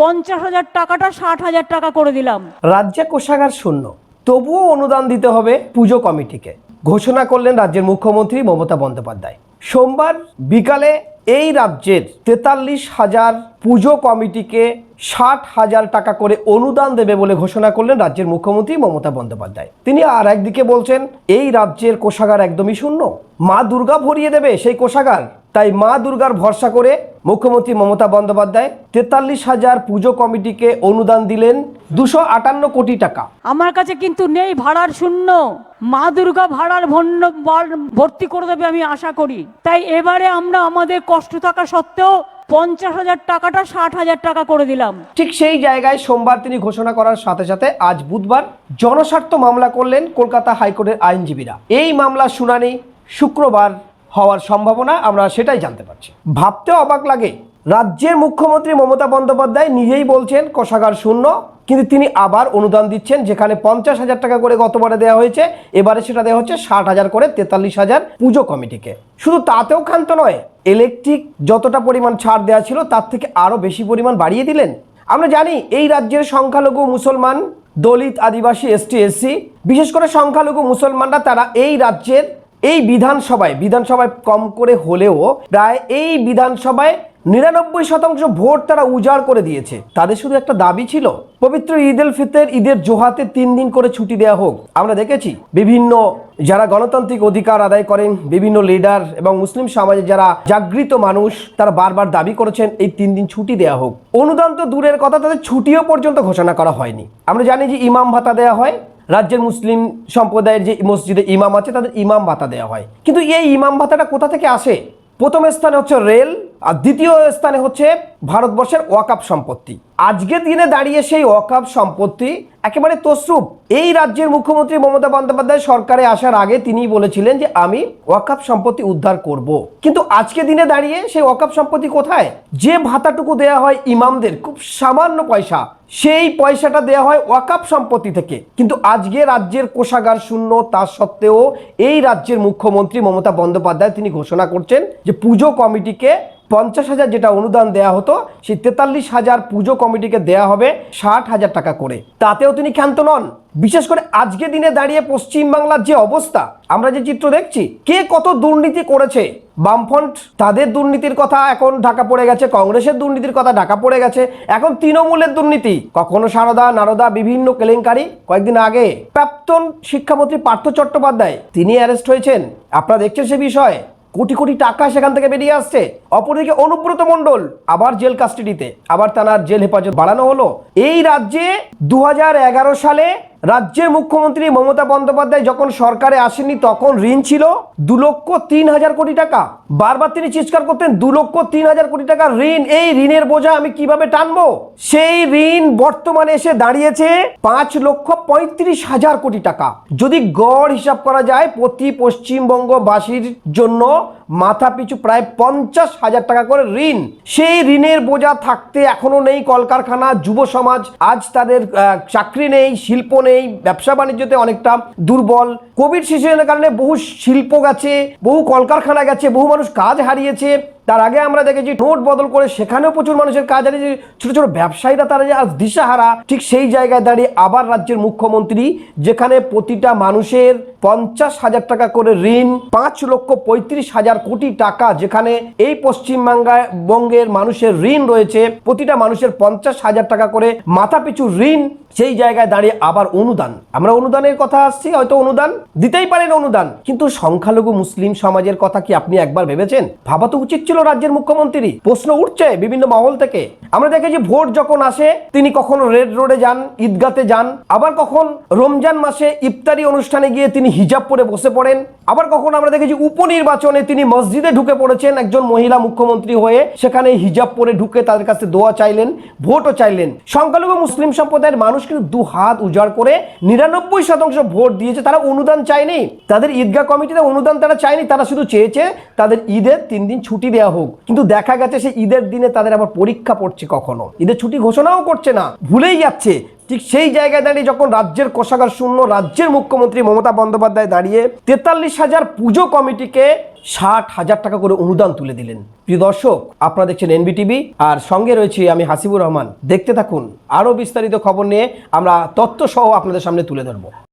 পঞ্চাশ হাজার টাকাটা ষাট হাজার টাকা করে দিলাম। রাজ্যে কোষাগার শূন্য। তবুও অনুদান দিতে হবে পুজো কমিটিকে। ঘোষণা করলেন রাজ্যের মুখ্যমন্ত্রী মমতা বন্দ্যোপাধ্যায়। সোমবার বিকালে এই রাজ্যের তেতাল্লিশ হাজার পুজো কমিটিকে ষাট হাজার টাকা করে অনুদান দেবে বলে ঘোষণা করলেন রাজ্যের মুখ্যমন্ত্রী মমতা বন্দ্যোপাধ্যায়। তিনি আর একদিকে বলছেন, এই রাজ্যের কোষাগার একদমই শূন্য। মা দুর্গা ভরিয়ে দেবে সেই কোষাগার? তাই মা দুর্গার ভরসা করে মুখ্যমন্ত্রী মমতা বন্দ্যোপাধ্যায় তেতাল্লিশ হাজার পুজো কমিটিকে অনুদান দিলেন দুশো আটান্ন কোটি টাকা। আমার কাছে কিন্তু নেই ভাড়ার শূন্য। মা দুর্গা ভাড়ার ভন্য ভর্তি করে দেবে আমি আশা করি। তাই এবারে আমরা আমাদের কষ্ট থাকা সত্ত্বেও পঞ্চাশ হাজার টাকাটা ষাট হাজার টাকা করে দিলাম। ঠিক সেই জায়গায় সোমবার তিনি ঘোষণা করার সাথে সাথে আজ বুধবার জনস্বার্থ মামলা করলেন কলকাতা হাইকোর্টের আইনজীবীরা। এই মামলার শুনানি শুক্রবার হওয়ার সম্ভাবনা আমরা সেটাই জানতে পারছি। ভাবতে অবাক লাগে, রাজ্যের মুখ্যমন্ত্রী মমতা বন্দ্যোপাধ্যায় নিজেই বলছেন কোষাগার শূন্য, কিন্তু তিনি আবার অনুদান দিচ্ছেন, যেখানে পঞ্চাশ হাজার টাকা করে গতবারে দেওয়া হয়েছে, এবারে সেটা দেওয়া হচ্ছে ষাট হাজার করে তেতাল্লিশ হাজার পুজো কমিটিকে। শুধু তাতেও ক্ষান্ত নয় ইলেকট্রিক যতটা পরিমাণ ছাড় দেওয়া ছিল, তার থেকে আরও বেশি পরিমাণ বাড়িয়ে দিলেন। আমরা জানি এই রাজ্যের সংখ্যালঘু মুসলমান, দলিত আদিবাসী, এসটি, এসসি, বিশেষ করে সংখ্যালঘু মুসলমানরা, তারা এই রাজ্যের এই বিধানসভায় বিধানসভায় কম করে হলেও প্রায় এই বিধানসভায় নিরানব্বই শতাংশ ভোট তারা উজাড় করে দিয়েছে। তাদের শুধু একটা দাবি ছিল, পবিত্র ঈদ উল ফিতর, ঈদের জোহাতে তিন দিন করে ছুটি দেওয়া হোক। আমরা দেখেছি, বিভিন্ন যারা গণতান্ত্রিক অধিকার আদায় করেন, বিভিন্ন লিডার এবং মুসলিম সমাজে যারা জাগৃত মানুষ, তারা বারবার দাবি করেছেন, এই তিন দিন ছুটি দেওয়া হোক। অনুদান তো দূরের কথা, তাদের ছুটিও পর্যন্ত ঘোষণা করা হয়নি। আমরা জানি যে ইমাম ভাতা দেওয়া হয় রাজ্যের মুসলিম সম্প্রদায়ের যে মসজিদে ইমাম আছে, তাদের ইমাম ভাতা দেওয়া হয়। কিন্তু এই ইমাম ভাতাটা কোথা থেকে আসে? প্রথম স্থানে হচ্ছে রেল, আর দ্বিতীয় স্থানে হচ্ছে ভারতবর্ষের ওয়াকাপ সম্পত্তি। আজকের দিনে দাঁড়িয়ে সেই ওয়াকাপ সম্পত্তি একেবারে তসরূপ এই রাজ্যের মুখ্যমন্ত্রী মমতা বন্দ্যোপাধ্যায় সরকারে আসার আগে তিনি বলেছিলেন যে আমি ওয়াকাপ সম্পত্তি উদ্ধার করব। কিন্তু আজকে দিনে দাঁড়িয়ে সেই ওয়াকাপ সম্পত্তি কোথায়? যে ভাতাটুকু দেয়া হয় ইমামদের, খুব সামান্য পয়সা, সেই পয়সাটা দেওয়া হয় ওয়াকাপ সম্পত্তি থেকে। কিন্তু আজকে রাজ্যের কোষাগার শূন্য, তা সত্ত্বেও এই রাজ্যের মুখ্যমন্ত্রী মমতা বন্দ্যোপাধ্যায় তিনি ঘোষণা করছেন যে পুজো কমিটিকে পঞ্চাশ হাজার যেটা অনুদান দেয়া হতো, সেই তেতাল্লিশ হাজার পুজো কমিটিকে দেয়া হবে ষাট হাজার টাকা করে। তাতেও তিনি ক্ষান্ত নন। বিশেষ করে আজকে দিনে দাঁড়িয়ে পশ্চিমবাংলার যে অবস্থা, আমরা যে চিত্র দেখছি, কে কত দুর্নীতি করেছে? বামফ্রন্ট তাদের দুর্নীতির কথা এখন ঢাকা পড়ে গেছে, কংগ্রেসের দুর্নীতির কথা ঢাকা পড়ে গেছে, এখন তৃণমূলের দুর্নীতি, কখনো সারদা, নারদা, বিভিন্ন কেলেঙ্কারি। কয়েকদিন আগে প্রাক্তন শিক্ষামন্ত্রী পার্থ চট্টোপাধ্যায়, তিনি অ্যারেস্ট হয়েছেন। আপনারা দেখছেন সে বিষয়ে, কোটি কোটি টাকা সেখান থেকে বেরিয়ে আসছে। অপরদিকে অনুব্রত মণ্ডল, আবার জেল কাস্টাডিতে, আবার তার জেল হেফাজত বাড়ানো হলো। এই রাজ্যে দু হাজার এগারো সালে রাজ্যের মুখ্যমন্ত্রী মমতা বন্দ্যোপাধ্যায় যখন সরকারে আসেনি তখন ঋণ ছিল দু লক্ষ তিন হাজার কোটি টাকা। বারবার তিনি চিৎকার করতেন দু লক্ষ তিন হাজার কোটি টাকা ঋণ, এই ঋণের বোঝা আমি কীভাবে টানবো? সেই ঋণ বর্তমানে এসে দাঁড়িয়েছে পাঁচ লক্ষ পঁয়ত্রিশ হাজার কোটি টাকা। যদি গড় হিসাব করা যায়, প্রতি পশ্চিমবঙ্গবাসীর জন্য মাথা পিছু প্রায় পঞ্চাশ হাজার টাকা করে ঋণ। সেই ঋণের বোঝা থাকতে এখনও নেই কলকারখানা, যুব সমাজ, আজ তাদের চাকরি নেই, শিল্প নেই ব্যবসা বাণিজ্যতে অনেকটা দুর্বল। কোভিড সিচুয়েশনের কারণে বহু শিল্প গেছে, বহু কলকারখানা গেছে, বহু মানুষ কাজ হারিয়েছে। তার আগে আমরা দেখেছি নোট বদল করে সেখানেও প্রচুর মানুষের কাজ হারিয়েছে। ছোট ছোট ব্যবসায়ীরা তারা যে আজ দিশাহারা, ঠিক সেই জায়গায় দাঁড়িয়ে আবার রাজ্যের মুখ্যমন্ত্রী, যেখানে প্রতিটা মানুষের পঞ্চাশ হাজার টাকা করে ঋণ, পাঁচ লক্ষ পঁয়ত্রিশ হাজার কোটি টাকা, যেখানে এই পশ্চিমবাংলায় বঙ্গের মানুষের ঋণ রয়েছে। প্রতিটা মানুষের পঞ্চাশ হাজার টাকা করে মাথা পিছু ঋণ সেই জায়গায় দাঁড়িয়ে আবার অনুদান। আমরা অনুদানের কথা আসছি, হয়তো অনুদান দিতেই পারেন অনুদান। কিন্তু সংখ্যালঘু মুসলিম সমাজের কথা কি আপনি একবার ভেবেছেন? ভাবা তো উচিত ছিল রাজ্যের মুখ্যমন্ত্রী প্রশ্ন উঠছে বিভিন্ন মহল থেকে। আমরা দেখেছি ভোট যখন আসে, তিনি কখনো রেড রোডে যান, ঈদগাতে যান, আবার কখন রমজান মাসে ইফতারি অনুষ্ঠানে গিয়ে তিনি হিজাব পরে বসে পড়েন। আবার কখন আমরা দেখেছি উপনির্বাচনে তিনি মসজিদে ঢুকে পড়েছেন একজন মহিলা মুখ্যমন্ত্রী হয়ে। সেখানে হিজাব পরে ঢুকে তাদের কাছে দোয়া চাইলেন, ভোটও চাইলেন। সংখ্যালঘু মুসলিম সম্প্রদায়ের মানুষ কিন্তু দু হাত উজাড় করে নিরানব্বই শতাংশ ভোট দিয়েছে, তারা অনুদান চায়নি। তাদের ঈদগাহ কমিটিতে অনুদান তারা চায়নি, তারা শুধু চেয়েছে তাদের ঈদের তিন দিন ছুটি দেওয়া হোক। কিন্তু দেখা গেছে সেই ঈদের দিনে তাদের আবার পরীক্ষা পড়ছে কখনো। ঈদের ছুটি ঘোষণাও করছে না। ভুলেই যাচ্ছে। ঠিক সেই জায়গায় দাঁড়িয়ে যখন রাজ্যের কোষাগার শূন্য, রাজ্যের মুখ্যমন্ত্রী মমতা বন্দ্যোপাধ্যায় দাঁড়িয়ে তেতাল্লিশ হাজার পুজো কমিটিকে ষাট হাজার টাকা করে অনুদান তুলে দিলেন। প্রিয় দর্শক, আপনারা দেখছেন এনবিটিভি, আর সঙ্গে রয়েছে আমি হাসিবুর রহমান। দেখতে থাকুন, আরও বিস্তারিত খবর নিয়ে আমরা তথ্য সহ আপনাদের সামনে তুলে ধরবো।